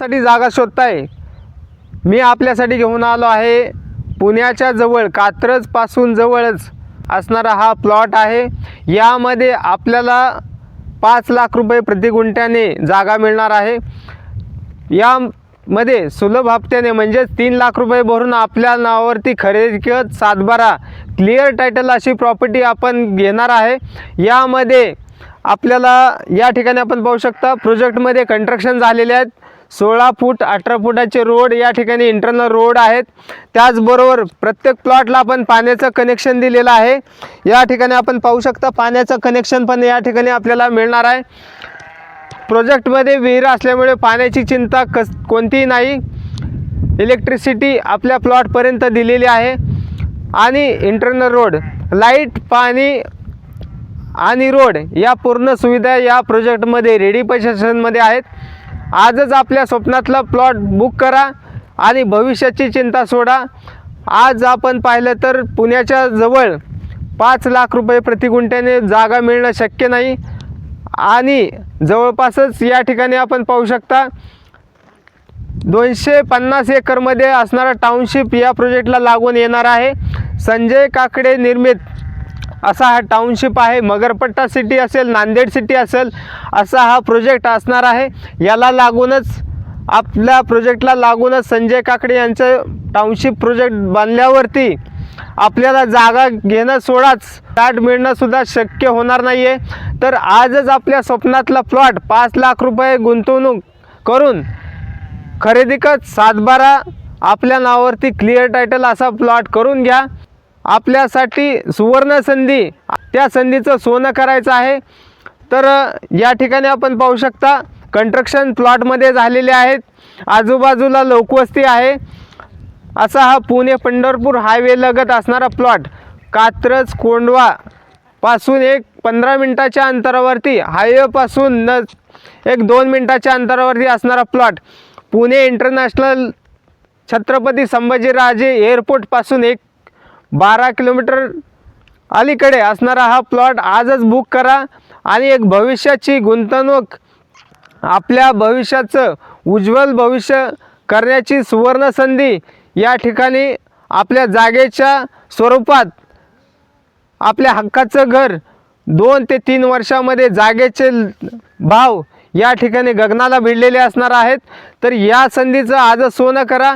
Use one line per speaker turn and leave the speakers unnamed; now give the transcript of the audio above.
साठी जागा शोधताय. मी आपल्यासाठी घेऊन आलो आहे. पुण्याच्या जवळ कात्रजपासून जवळच असणारा हा प्लॉट आहे. यामध्ये आपल्याला पाच लाख रुपये प्रति गुंठ्याने जागा मिळणार आहे. यामध्ये सुलभ हप्त्याने म्हणजेच तीन लाख रुपये भरून आपल्या नावावरती खरेदी किंवा सातबारा क्लिअर टायटल अशी प्रॉपर्टी आपण घेणार आहे. यामध्ये आपल्याला या ठिकाणी आपण पाहू शकता प्रोजेक्टमध्ये कंस्ट्रक्शन झालेले आहेत. सोळा फूट अठरा फुटाचे रोड या ठिकाणी इंटरनल रोड आहेत. त्याचबरोबर प्रत्येक प्लॉटला आपण पाण्याचं कनेक्शन दिलेलं आहे. या ठिकाणी आपण पाहू शकता पाण्याचं कनेक्शन पण या ठिकाणी आपल्याला मिळणार आहे. प्रोजेक्टमध्ये विहीर असल्यामुळे पाण्याची चिंता कस कोणतीही नाही. इलेक्ट्रिसिटी आपल्या प्लॉटपर्यंत दिलेली आहे. आणि इंटरनल रोड लाइट पाणी आणि रोड या पूर्ण सुविधा या प्रोजेक्टमध्ये रेडी प्रशासनमध्ये आहेत. आजच आपल्या स्वप्नातला प्लॉट बुक करा आणि भविष्याची चिंता सोडा. आज आपण पाहिलं तर पुण्याच्या जवळ पाच लाख रुपये प्रतिगुंठ्याने जागा मिळणं शक्य नाही. आणि जवळपासच या ठिकाणी आपण पाहू शकता दोनशे पन्नास एकरमध्ये असणारा टाउनशिप या प्रोजेक्टला लागून येणार आहे. संजय काकडे निर्मित असा हा टाउनशिप आहे मगरपट्टा सिटी असेल नांदेड सिटी असेल असा हा प्रोजेक्ट असणार आहे. याला लागूनच आपल्या प्रोजेक्टला लागूनच संजय काकडे यांचं टाउनशिप प्रोजेक्ट बांधल्यावरती आपल्याला जागा घेणं सोडाच फ्लॅट मिळणंसुद्धा शक्य होणार नाही आहे तर आजच आपल्या स्वप्नातला प्लॉट पाच लाख रुपये गुंतवणूक करून खरेदी कर सातबारा आपल्या नावावरती क्लिअर टायटल असा प्लॉट करून घ्या. आपल्यासाठी सुवर्ण संधी त्या संधीचं सोनं करायचं आहे. तर या ठिकाणी आपण पाहू शकता कंस्ट्रक्शन प्लॉटमध्ये झालेले आहेत. आजूबाजूला लोकवस्ती आहे. असा हा पुणे पंढरपूर हायवे लगत असणारा प्लॉट कात्रज कोंडवा पासून एक पंधरा मिनटाच्या अंतरावरती हायवेपासून न एक दोन मिनटाच्या अंतरावरती असणारा प्लॉट पुणे इंटरनॅशनल छत्रपती संभाजीराजे एअरपोर्टपासून एक बारा किलोमीटर अलीकडे असणारा हा प्लॉट आजच बुक करा आणि एक भविष्याची गुंतवणूक आपल्या भविष्याचं उज्ज्वल भविष्य करण्याची सुवर्ण संधी या ठिकाणी आपल्या जागेच्या स्वरूपात आपल्या हक्काचं घर दोन ते तीन वर्षामध्ये जागेचे भाव या ठिकाणी गगनाला भिडलेले असणार आहेत. तर या संधीचं आजच सोनं करा.